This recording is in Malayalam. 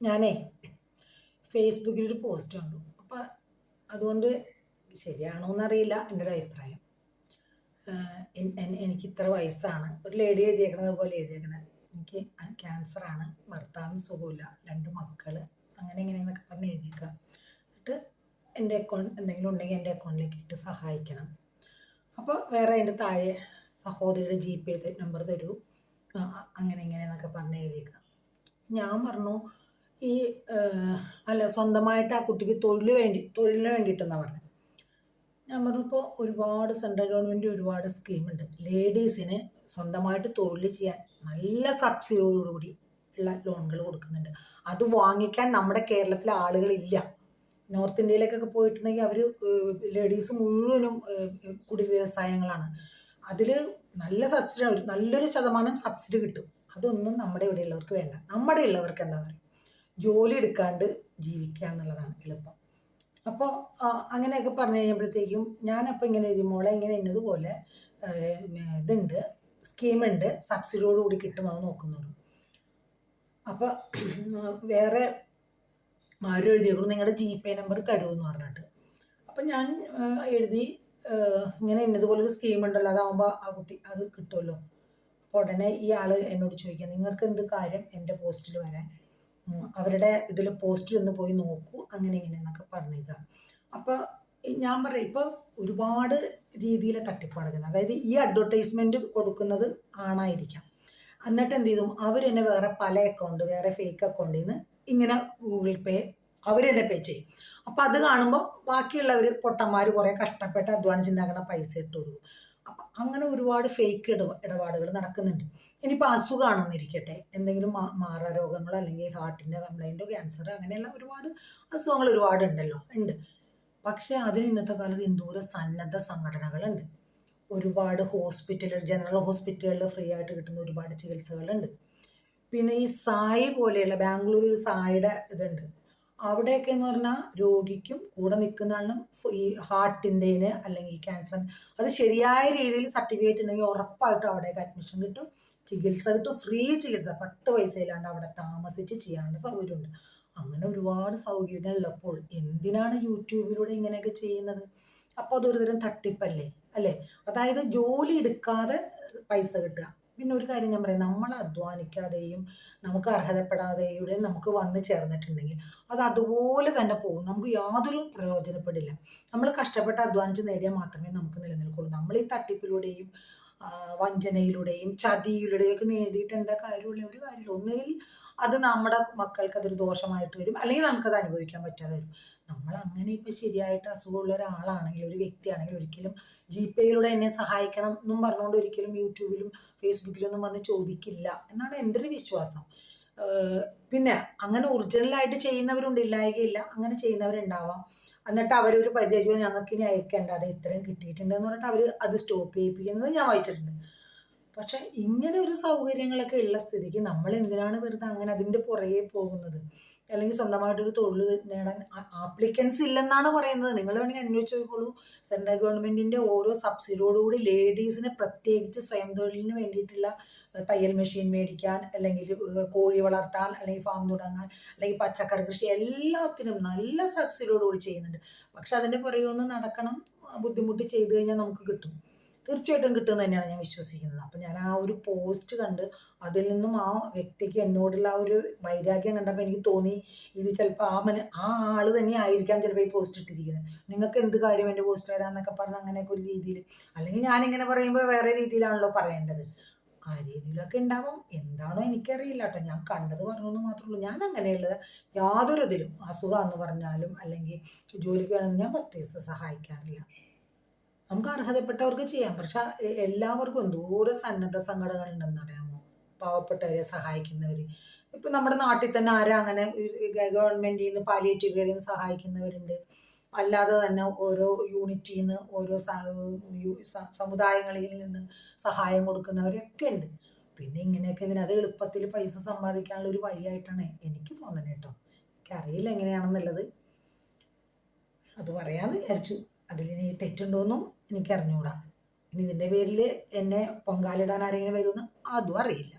ഞാനേ ഫേസ്ബുക്കിൽ ഒരു പോസ്റ്റ് കണ്ടു. അപ്പം അതുകൊണ്ട് ശരിയാണോ എന്നറിയില്ല എന്റെ ഒരു അഭിപ്രായം എനിക്ക് ഇത്ര വയസ്സാണ്. ഒരു ലേഡി എഴുതിയേക്കണത് പോലെ എഴുതിയേക്കണത്. എനിക്ക് ക്യാൻസറാണ് ഭർത്താവിന് സുഖമില്ല രണ്ട് മക്കൾ അങ്ങനെ ഇങ്ങനെയെന്നൊക്കെ പറഞ്ഞ് എഴുതിയേക്കാം. എന്നിട്ട് എന്റെ അക്കൗണ്ട് എന്തെങ്കിലും ഉണ്ടെങ്കിൽ എന്റെ അക്കൗണ്ടിലേക്ക് ഇട്ട് സഹായിക്കണം. അപ്പോൾ വേറെ അതിന്റെ താഴെ സഹോദരിയുടെ ജി പേ നമ്പർ തരൂ. അങ്ങനെ ഇങ്ങനെയെന്നൊക്കെ പറഞ്ഞ് എഴുതിയേക്കാം. ഞാൻ പറഞ്ഞു ഈ അല്ല സ്വന്തമായിട്ട് ആ കുട്ടിക്ക് തൊഴിൽ വേണ്ടി തൊഴിലിന് വേണ്ടിയിട്ടെന്നാണ് പറഞ്ഞത് ഞാൻ പറഞ്ഞപ്പോൾ ഒരുപാട് സെൻട്രൽ ഗവൺമെന്റ് ഒരുപാട് സ്കീമുണ്ട്. ലേഡീസിന് സ്വന്തമായിട്ട് തൊഴിൽ ചെയ്യാൻ നല്ല സബ്സിഡിയോടുകൂടി ഉള്ള ലോണുകൾ കൊടുക്കുന്നുണ്ട്. അത് വാങ്ങിക്കാൻ നമ്മുടെ കേരളത്തിലെ ആളുകളില്ല. നോർത്ത് ഇന്ത്യയിലേക്കൊക്കെ പോയിട്ടുണ്ടെങ്കിൽ അവർ ലേഡീസ് മുഴുവനും കുടി വ്യവസായങ്ങളാണ്. അതിൽ നല്ല സബ്സിഡി നല്ലൊരു ശതമാനം സബ്സിഡി കിട്ടും. അതൊന്നും നമ്മുടെ ഇവിടെയുള്ളവർക്ക് വേണ്ട. നമ്മുടെ ഉള്ളവർക്ക് എന്താ പറയുക ജോലി എടുക്കാണ്ട് ജീവിക്കുക എന്നുള്ളതാണ് എളുപ്പം. അപ്പോൾ അങ്ങനെയൊക്കെ പറഞ്ഞു കഴിഞ്ഞപ്പോഴത്തേക്കും ഞാനപ്പോൾ ഇങ്ങനെ എഴുതി മോളെ ഇങ്ങനെ എന്നതുപോലെ ഇതുണ്ട് സ്കീമുണ്ട് സബ്സിഡിയോട് കൂടി കിട്ടും അത് നോക്കുന്നുള്ളൂ അപ്പോൾ വേറെ ആരും എഴുതിയേക്കുന്നു നിങ്ങളുടെ ജി പേ നമ്പർ തരൂ എന്ന് പറഞ്ഞിട്ട്. അപ്പം ഞാൻ എഴുതി ഇങ്ങനെ ഇങ്ങനെ ഇന്നതുപോലൊരു സ്കീം ഉണ്ടല്ലോ അതാവുമ്പോൾ ആ കുട്ടി അത് കിട്ടുമല്ലോ അപ്പോൾ ഉടനെ ഈ ആൾ എന്നോട് ചോദിക്കുക നിങ്ങൾക്ക് എന്ത് കാര്യം എന്റെ പോസ്റ്റിൽ വരാൻ? അവരുടെ ഇതിൽ പോസ്റ്റിൽ ഒന്ന് പോയി നോക്കൂ അങ്ങനെ ഇങ്ങനെ എന്നൊക്കെ പറഞ്ഞേക്കുക അപ്പോൾ ഞാൻ പറയാം ഇപ്പോൾ ഒരുപാട് രീതിയിലെ തട്ടിപ്പ് നടക്കുന്നത് അതായത് ഈ അഡ്വർടൈസ്മെന്റ് കൊടുക്കുന്നത് ആണായിരിക്കാം. എന്നിട്ട് എന്ത് ചെയ്തു അവർ തന്നെ വേറെ പല അക്കൗണ്ട് വേറെ ഫേക്ക് അക്കൗണ്ടിൽ നിന്ന് ഇങ്ങനെ ഗൂഗിൾ പേ അവർ തന്നെ പേ ചെയ്യും. അപ്പം അത് കാണുമ്പോൾ ബാക്കിയുള്ളവർ പൊട്ടന്മാർ കുറേ കഷ്ടപ്പെട്ട് അധ്വാനിച്ചുണ്ടാക്കുന്ന പൈസ ഇട്ടു കൊടുക്കും. അങ്ങനെ ഒരുപാട് ഫേക്ക് ഇട ഇടപാടുകൾ നടക്കുന്നുണ്ട്. ഇനിയിപ്പോൾ അസുഖമാണെന്നിരിക്കട്ടെ എന്തെങ്കിലും മാറ രോഗങ്ങളോ അല്ലെങ്കിൽ ഹാർട്ടിന്റെ കംപ്ലൈന്റോ ക്യാൻസർ അങ്ങനെയുള്ള ഒരുപാട് അസുഖങ്ങൾ ഒരുപാട് ഉണ്ടല്ലോ ഉണ്ട്. പക്ഷേ അതിന് ഇന്നത്തെ കാലത്ത് എന്തോരം സന്നദ്ധ സംഘടനകളുണ്ട്. ഒരുപാട് ഹോസ്പിറ്റലുകൾ ജനറൽ ഹോസ്പിറ്റലുകളിൽ ഫ്രീ ആയിട്ട് കിട്ടുന്ന ഒരുപാട് ചികിത്സകളുണ്ട്. പിന്നെ ഈ സായി പോലെയുള്ള ബാംഗ്ലൂർ സായിയുടെ ഇതുണ്ട്. അവിടെയൊക്കെ എന്ന് പറഞ്ഞാൽ രോഗിക്കും കൂടെ നിൽക്കുന്ന ആളിനും ഈ ഹാർട്ടിന്റെന് അല്ലെങ്കിൽ ക്യാൻസർ അത് ശരിയായ രീതിയിൽ സർട്ടിഫിക്കറ്റ് ഉണ്ടെങ്കിൽ ഉറപ്പായിട്ടും അവിടേക്ക് അഡ്മിഷൻ കിട്ടും. ചികിത്സ കിട്ടും. ഫ്രീ ചികിത്സ. പത്ത് പൈസയിലാണ്ട് അവിടെ താമസിച്ച് ചെയ്യാനുള്ള സൗകര്യമുണ്ട്. അങ്ങനെ ഒരുപാട് സൗകര്യങ്ങൾ ഉള്ളപ്പോൾ എന്തിനാണ് യൂട്യൂബിലൂടെ ഇങ്ങനെയൊക്കെ ചെയ്യുന്നത്? അപ്പോൾ അതൊരു തരം തട്ടിപ്പല്ലേ? അല്ലേ? അതായത് ജോലി എടുക്കാതെ പൈസ കിട്ടുക. പിന്നെ ഒരു കാര്യം ഞാൻ പറയാം. നമ്മൾ അധ്വാനിക്കാതെയും നമുക്ക് അർഹതപ്പെടാതെയും നമുക്ക് വന്ന് ചേർന്നിട്ടുണ്ടെങ്കിൽ അത് അതുപോലെ തന്നെ പോകും. നമുക്ക് യാതൊരു പ്രയോജനപ്പെടില്ല. നമ്മൾ കഷ്ടപ്പെട്ട് അധ്വാനിച്ച് നേടിയാൽ മാത്രമേ നമുക്ക് നിലനിൽക്കുള്ളൂ. നമ്മൾ ഈ തട്ടിപ്പിലൂടെയും വഞ്ചനയിലൂടെയും ചതിയിലൂടെയും ഒക്കെ നേടിയിട്ട് എന്താ കാര്യമുള്ള? ഒരു കാര്യമില്ല. ഒന്നുകിൽ അത് നമ്മുടെ മക്കൾക്ക് അതൊരു ദോഷമായിട്ട് വരും. അല്ലെങ്കിൽ നമുക്കത് അനുഭവിക്കാൻ പറ്റാതെ വരും. നമ്മൾ അങ്ങനെ ഇപ്പം ശരിയായിട്ട് അസുഖമുള്ള ഒരാളാണെങ്കിൽ ഒരു വ്യക്തിയാണെങ്കിൽ ഒരിക്കലും ജി പേയിലൂടെ എന്നെ സഹായിക്കണം എന്നും പറഞ്ഞുകൊണ്ട് ഒരിക്കലും യൂട്യൂബിലും ഫേസ്ബുക്കിലൊന്നും വന്ന് ചോദിക്കില്ല എന്നാണ് എന്റെ ഒരു വിശ്വാസം. പിന്നെ അങ്ങനെ ഒറിജിനലായിട്ട് ചെയ്യുന്നവരുണ്ട് ഇല്ലായകയില്ല. അങ്ങനെ ചെയ്യുന്നവരുണ്ടാവാം. എന്നിട്ട് അവരൊരു പരിചയം ഞങ്ങൾക്ക് ഇനി അയക്കേണ്ട. അത് ഇത്രയും കിട്ടിയിട്ടുണ്ട് എന്ന് പറഞ്ഞിട്ട് അവർ അത് സ്റ്റോപ്പ് ചെയ്യിപ്പിക്കുന്നത് ഞാൻ വായിച്ചിട്ടുണ്ട് പക്ഷെ ഇങ്ങനെ ഒരു സൗകര്യങ്ങളൊക്കെ ഉള്ള സ്ഥിതിക്ക് നമ്മൾ എന്തിനാണ് വെറുതെ അങ്ങനെ അതിന്റെ പുറകെ പോകുന്നത്? അല്ലെങ്കിൽ സ്വന്തമായിട്ടൊരു തൊഴിൽ നേടാൻ ആപ്ലിക്കൻസ് ഇല്ലെന്നാണ് പറയുന്നത്. നിങ്ങൾ വേണമെങ്കിൽ അന്വേഷിച്ച് നോക്കിക്കോളൂ. സെൻട്രൽ ഗവൺമെന്റിന്റെ ഓരോ സബ്സിഡിയോടുകൂടി ലേഡീസിന് പ്രത്യേകിച്ച് സ്വയം തൊഴിലിന് വേണ്ടിയിട്ടുള്ള തയ്യൽ മെഷീൻ മേടിക്കാൻ അല്ലെങ്കിൽ കോഴി വളർത്താൻ അല്ലെങ്കിൽ ഫാം തുടങ്ങാൻ അല്ലെങ്കിൽ പച്ചക്കറി കൃഷി എല്ലാത്തിനും നല്ല സബ്സിഡിയോടുകൂടി ചെയ്യുന്നുണ്ട്. പക്ഷെ അതിന്റെ പുറകെ ഒന്ന് നടക്കണം ബുദ്ധിമുട്ട് ചെയ്തു കഴിഞ്ഞാൽ നമുക്ക് കിട്ടും. തീർച്ചയായിട്ടും കിട്ടുമെന്ന് തന്നെയാണ് ഞാൻ വിശ്വസിക്കുന്നത്. അപ്പം ഞാൻ ആ ഒരു പോസ്റ്റ് കണ്ട് അതിൽ നിന്നും ആ വ്യക്തിക്ക് എന്നോടുള്ള ആ ഒരു വൈരാഗ്യം കണ്ടപ്പോൾ എനിക്ക് തോന്നി ഇത് ചിലപ്പോൾ ആ മന ആ ആൾ തന്നെ ആയിരിക്കാം ചിലപ്പോൾ ഈ പോസ്റ്റ് ഇട്ടിരിക്കുന്നത്. നിങ്ങൾക്ക് എന്ത് കാര്യം എന്റെ പോസ്റ്റ് വരാമെന്നൊക്കെ പറഞ്ഞ് അങ്ങനെയൊക്കെ ഒരു രീതിയിൽ അല്ലെങ്കിൽ ഞാനിങ്ങനെ പറയുമ്പോൾ വേറെ രീതിയിലാണല്ലോ പറയേണ്ടത്. ആ രീതിയിലൊക്കെ ഉണ്ടാവാം. എന്താണോ എനിക്കറിയില്ല കേട്ടോ. ഞാൻ കണ്ടത് പറഞ്ഞു എന്ന് മാത്രമേ ഉള്ളൂ. ഞാൻ അങ്ങനെയുള്ളത് യാതൊരു ഇതിലും അസുഖമാണെന്ന് പറഞ്ഞാലും അല്ലെങ്കിൽ ജോലിക്ക് വേണമെന്ന് ഞാൻ പത്ത് ദിവസം സഹായിക്കാറില്ല. നമുക്ക് അർഹതപ്പെട്ടവർക്ക് ചെയ്യാം. പക്ഷെ എല്ലാവർക്കും എന്തോരം സന്നദ്ധ സംഘടനകളുണ്ടെന്ന് അറിയാമോ? പാവപ്പെട്ടവരെ സഹായിക്കുന്നവർ ഇപ്പം നമ്മുടെ നാട്ടിൽ തന്നെ ആരാ അങ്ങനെ ഗവൺമെന്റിൽ നിന്ന് പാലിയേറ്റീവ് കെയറിൽ നിന്ന് സഹായിക്കുന്നവരുണ്ട്. അല്ലാതെ തന്നെ ഓരോ യൂണിറ്റിൽ നിന്ന് ഓരോ സമുദായങ്ങളിൽ നിന്ന് സഹായം കൊടുക്കുന്നവരൊക്കെ ഉണ്ട്. പിന്നെ ഇങ്ങനെയൊക്കെ ഇതിന് അത് എളുപ്പത്തിൽ പൈസ സമ്പാദിക്കാനുള്ള ഒരു വഴിയായിട്ടാണ് എനിക്ക് തോന്നുന്നത് കേട്ടോ എനിക്കറിയില്ല എങ്ങനെയാണെന്നുള്ളത്. അത് പറയാമെന്ന് വിചാരിച്ചു. അതിലിനി തെറ്റുണ്ടോയെന്നും എനിക്ക് അറിഞ്ഞുകൂടാ ഇനി ഇതിന്റെ പേരിൽ എന്നെ പൊങ്കാലിടാൻ ആരെങ്കിലും വരുമെന്ന് അതും അറിയില്ല.